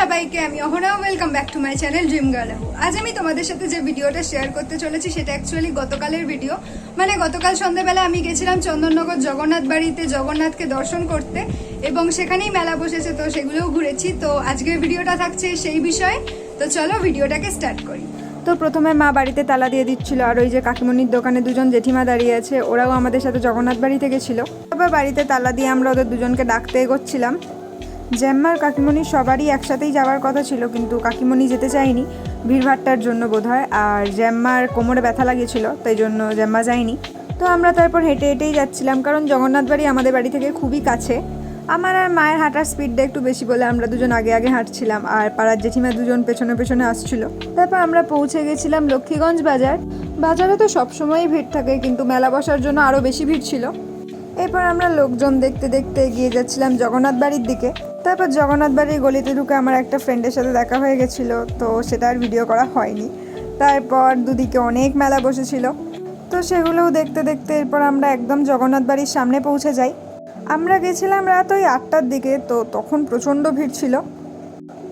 সবাইকে, আমি Ahana welcome back to my channel Dream Girl আজ আমি তোমাদের সাথে যে ভিডিওটা শেয়ার করতে চলেছি, সেটা অ্যাকচুয়ালি গতকালের ভিডিও মানে গতকাল সন্ধ্যাবেলা আমি গেছিলাম চন্দননগর জগন্নাথ বাড়িতে জগন্নাথকে দর্শন করতে, এবং সেখানেই মেলা বসেছে, তো সেগুলোও ঘুরেছি। তো আজকের ভিডিওটা থাকছে সেই বিষয়ে। তো চলো ভিডিওটাকে স্টার্ট করি। তো প্রথমে মা বাড়িতে তালা দিয়ে দিচ্ছিল, আর ওই যে কাকিমণির দোকানে দুজন জেঠিমা দাঁড়িয়ে আছে, ওরাও আমাদের সাথে জগন্নাথ বাড়িতে গেছিল। তারপর বাড়িতে তালা দিয়ে আমরা ওদের দুজনকে ডাকতে এগোচ্ছিলাম। জ্যাম্মার কাকিমণি সবারই একসাথেই যাওয়ার কথা ছিল, কিন্তু কাকিমণি যেতে চায়নি ভিড়ভাট্টার জন্য বোধহয়, আর জ্যাম্মার কোমরে ব্যথা লাগিয়েছিল, তাই জন্য জ্যাম্মা যায়নি। তো আমরা তারপর হেঁটে হেঁটেই যাচ্ছিলাম, কারণ জগন্নাথ বাড়ি আমাদের বাড়ি থেকে খুবই কাছে। আমার আর মায়ের হাঁটার স্পিডটা একটু বেশি বলে আমরা দুজন আগে আগে হাঁটছিলাম, আর পাড়ার জেঠিমা দুজন পেছনে পেছনে আসছিল। তারপর আমরা পৌঁছে গেছিলাম লক্ষ্মীগঞ্জ বাজার। বাজারে তো সবসময়ই ভিড় থাকে, কিন্তু মেলা বসার জন্য আরও বেশি ভিড় ছিল। এরপর আমরা লোকজন দেখতে দেখতে এগিয়ে যাচ্ছিলাম জগন্নাথ বাড়ির দিকে। তারপর জগন্নাথ বাড়ির গলিতে ঢুকে আমার একটা ফ্রেন্ডের সাথে দেখা হয়ে গেছিল, তো সেটা আর ভিডিও করা হয়নি। তারপর দুদিকে অনেক মেলা বসেছিল। তো সেগুলোও দেখতে দেখতে এরপর আমরা একদম জগন্নাথ বাড়ির সামনে পৌঁছে যাই। আমরা গেছিলাম রাত ওই আটটার দিকে, তো তখন প্রচণ্ড ভিড় ছিল।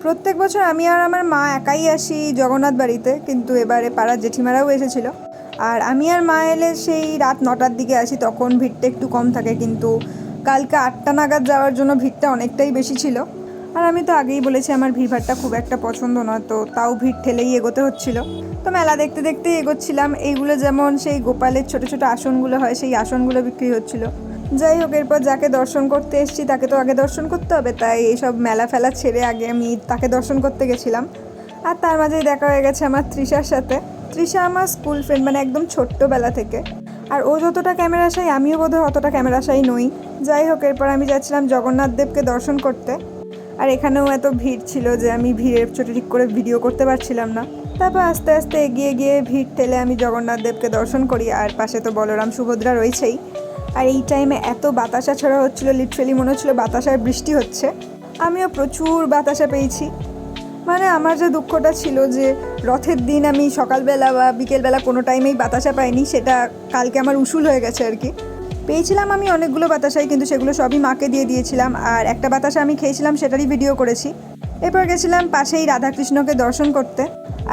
প্রত্যেক বছর আমি আর আমার মা একাই আসি জগন্নাথ বাড়িতে, কিন্তু এবারে পাড়ার জেঠিমারাও এসেছিল। আর আমি আর মা এলে সেই রাত নটার দিকে আসি, তখন ভিড়টা একটু কম থাকে, কিন্তু কালকে আটটা নাগাদ যাওয়ার জন্য ভিড়টা অনেকটাই বেশি ছিল। আর আমি তো আগেই বলেছি আমার ভিড়ভাড়টা খুব একটা পছন্দ নয়, তো তাও ভিড় ঠেলেই এগোতে হচ্ছিল। তো মেলা দেখতে দেখতে এগোচ্ছিলাম। এইগুলো যেমন সেই গোপালের ছোট ছোট আসনগুলো হয়, সেই আসনগুলো বিক্রি হচ্ছিল। যাই হোক, এরপর যাকে দর্শন করতে এসেছি, তাকে তো আগে দর্শন করতে হবে। তাই এইসব মেলা ফেলা ছেড়ে আগে আমি তাকে দর্শন করতে গেছিলাম। আর তার মাঝেই দেখা হয়ে গেছে আমার তৃষার সাথে। তৃষা আমার স্কুল ফ্রেন্ড মানে একদম ছোট্টবেলা থেকে। আর ও যতটা ক্যামেরা সাই আমিও বোধহয় অতটা ক্যামেরা সাই নই। যাই হোক, এরপর আমি যাচ্ছিলাম জগন্নাথ দেবকে দর্শন করতে। আর এখানেও এত ভিড় ছিল যে আমি ভিড়ের ছোটো ঠিক করে ভিডিও করতে পারছিলাম না। তারপর আস্তে আস্তে এগিয়ে গিয়ে ভিড় ঠেলে আমি জগন্নাথ দেবকে দর্শন করি, আর পাশে তো বলরাম সুভদ্রা রয়েছেই। আর এই টাইমে এত বাতাসা ছড়া হচ্ছিল লিটারেলি মনে হচ্ছিল বাতাসার বৃষ্টি হচ্ছে। আমিও প্রচুর বাতাসা পেয়েছি। মানে আমার যে দুঃখটা ছিল যে রথের দিন আমি সকালবেলা বা বিকেলবেলা কোনো টাইমেই বাতাসা পাইনি, সেটা কালকে আমার উসুল হয়ে গেছে আর কি। পেয়েছিলাম আমি অনেকগুলো বাতাসাই, কিন্তু সেগুলো সবই মাকে দিয়ে দিয়েছিলাম। আর একটা বাতাসা আমি খেয়েছিলাম, সেটারই ভিডিও করেছি। এরপর গেছিলাম পাশেই রাধাকৃষ্ণকে দর্শন করতে।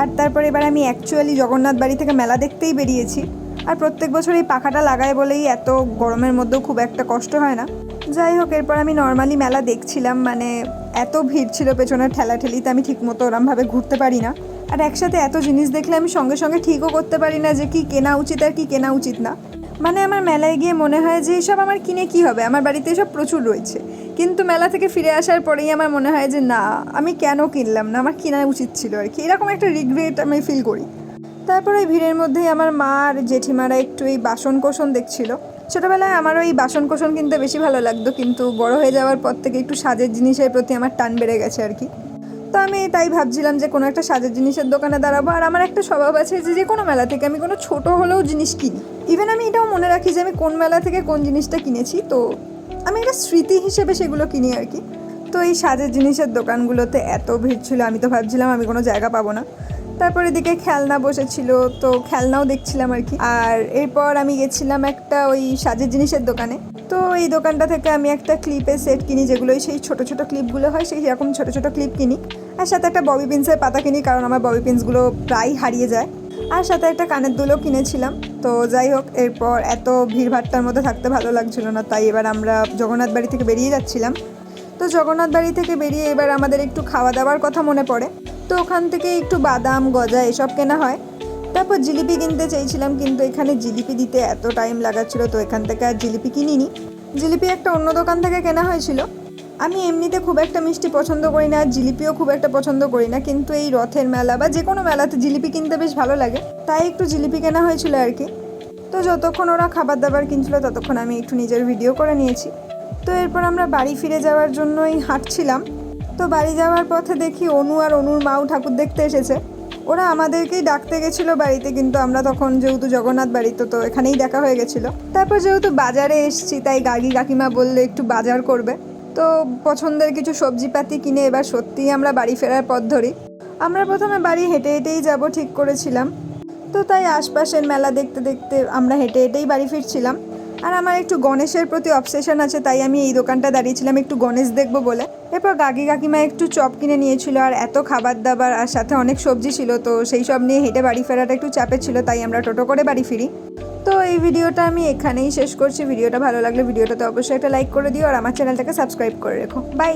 আর তারপর এবার আমি অ্যাকচুয়ালি জগন্নাথ বাড়ি থেকে মেলা দেখতেই বেরিয়েছি। আর প্রত্যেক বছর এই পাখাটা লাগায় বলেই এত গরমের মধ্যেও খুব একটা কষ্ট হয় না। যাই হোক, এরপর আমি নর্মালি মেলা দেখছিলাম মানে এত ভিড় ছিল পেছনের ঠেলাঠেলিতে, আমি ঠিকমতো ওরমভাবে ঘুরতে পারি না। আর একসাথে এত জিনিস দেখলে আমি সঙ্গে সঙ্গে ঠিকও করতে পারি না যে কি কেনা উচিত আর কি কেনা উচিত না। মানে আমার মেলায় গিয়ে মনে হয় যে এইসব আমার কিনে কি হবে? আমার বাড়িতে এসব প্রচুর রয়েছে। কিন্তু মেলা থেকে ফিরে আসার পরেই আমার মনে হয় যে না, আমি কেন কিনলাম না? আমার কেনা উচিত ছিল আর কি। এরকম একটা রিগ্রেট আমি ফিল করি। তারপর ওই ভিড়ের মধ্যেই আমার মা আর জেঠিমারা একটু এই বাসন কোসন দেখছিল। ছোটোবেলায় আমার ওই বাসন কোসন কিনতে বেশি ভালো লাগতো, কিন্তু বড় হয়ে যাওয়ার পর থেকে একটু সাজের জিনিসের প্রতি আমার টান বেড়ে গেছে আর কি। তো আমি তাই ভাবছিলাম যে কোনো একটা সাজের জিনিসের দোকানে দাঁড়াবো। আর আমার একটা স্বভাব আছে যে যে কোনো মেলা থেকে আমি কোনো ছোট হলেও জিনিস কিনি। ইভেন আমি এটাও মনে রাখি যে আমি কোন মেলা থেকে কোন জিনিসটা কিনেছি। তো আমি একটা স্মৃতি হিসেবে সেগুলো কিনি আর কি। তো এই সাজের জিনিসের দোকানগুলোতে এত ভিড় ছিল, আমি তো ভাবছিলাম আমি কোনো জায়গা পাবো না। তারপর এদিকে খেলনা বসেছিল, তো খেলনাও দেখছিলাম আর কি। আর এরপর আমি গেছিলাম একটা ওই সাজের জিনিসের দোকানে। তো এই দোকানটা থেকে আমি একটা ক্লিপের সেট কিনি, যেগুলোই সেই ছোট ছোট ক্লিপগুলো হয়, সেই রকম ছোট ছোট ক্লিপ কিনি। আর সাথে একটা ববি পিন্সের পাতা কিনি, কারণ আমার ববি পিন্সগুলো প্রায় হারিয়ে যায়। আর সাথে একটা কানের দুলও কিনেছিলাম। তো যাই হোক, এরপর এত ভিড়ভাট্টার মধ্যে থাকতে ভালো লাগছিল না, তাই এবার আমরা জগন্নাথ বাড়ি থেকে বেরিয়ে যাচ্ছিলাম। তো জগন্নাথ বাড়ি থেকে বেরিয়ে এবার আমাদের একটু খাওয়া দাওয়ার কথা মনে পড়ে। তো ওখান থেকে একটু বাদাম, গজা এসব কেনা হয়। তারপর জিলিপি কিনতে চেয়েছিলাম, কিন্তু এখানে জিলিপি দিতে এত টাইম লাগাচ্ছিল, তো এখান থেকে আর জিলিপি কিনিনি। জিলিপি একটা অন্য দোকান থেকে কেনা হয়েছিল। আমি এমনিতে খুব একটা মিষ্টি পছন্দ করি না আর জিলিপিও খুব একটা পছন্দ করি না, কিন্তু এই রথের মেলা বা যে কোনো মেলাতে জিলিপি কিনতে বেশ ভালো লাগে। তাই একটু জিলিপি কেনা হয়েছিল আর কি। তো যতক্ষণ ওরা খাবার দাবার কিনছিল, ততক্ষণ আমি একটু নিজের ভিডিও করে নিয়েছি। তো এরপর আমরা বাড়ি ফিরে যাওয়ার জন্যই হাঁটছিলাম। তো বাড়ি যাওয়ার পথে দেখি অনু আর অনুর মাও ঠাকুর দেখতে এসেছে। ওরা আমাদেরকেই ডাকতে গেছিল বাড়িতে, কিন্তু আমরা তখন যেহেতু জগন্নাথ বাড়িতে তো এখানেই দেখা হয়ে গেছিল। তারপর যেহেতু বাজারে এসছি, তাই গাগি কাকিমা বললে একটু বাজার করবে। তো পছন্দের কিছু সবজিপাতি কিনে এবার সত্যিই আমরা বাড়ি ফেরার পথ ধরি। আমরা প্রথমে বাড়ি হেঁটে হেঁটেই যাব, ঠিক করেছিলাম। তো তাই আশপাশের মেলা দেখতে দেখতে আমরা হেঁটে হেঁটেই বাড়ি ফিরছিলাম। আর আমার একটু গণেশের প্রতি অবসেশন আছে, তাই আমি এই দোকানটা দাঁড়িয়েছিলাম একটু গণেশ দেখব বলে। এরপর গাগি কাকিমা একটু চপ কিনে নিয়েছিল, আর এত খাবার দাবার আর সাথে অনেক সবজি ছিল, তো সেই সব নিয়ে হেঁটে বাড়ি ফেরাটা একটু চাপে ছিল, তাই আমরা টোটো করে বাড়ি ফিরি। তো এই ভিডিওটা আমি এখানেই শেষ করছি। ভিডিওটা ভালো লাগলে ভিডিওটাতে অবশ্যই একটা লাইক করে দিও, আর আমার চ্যানেলটাকে সাবস্ক্রাইব করে রেখো। বাই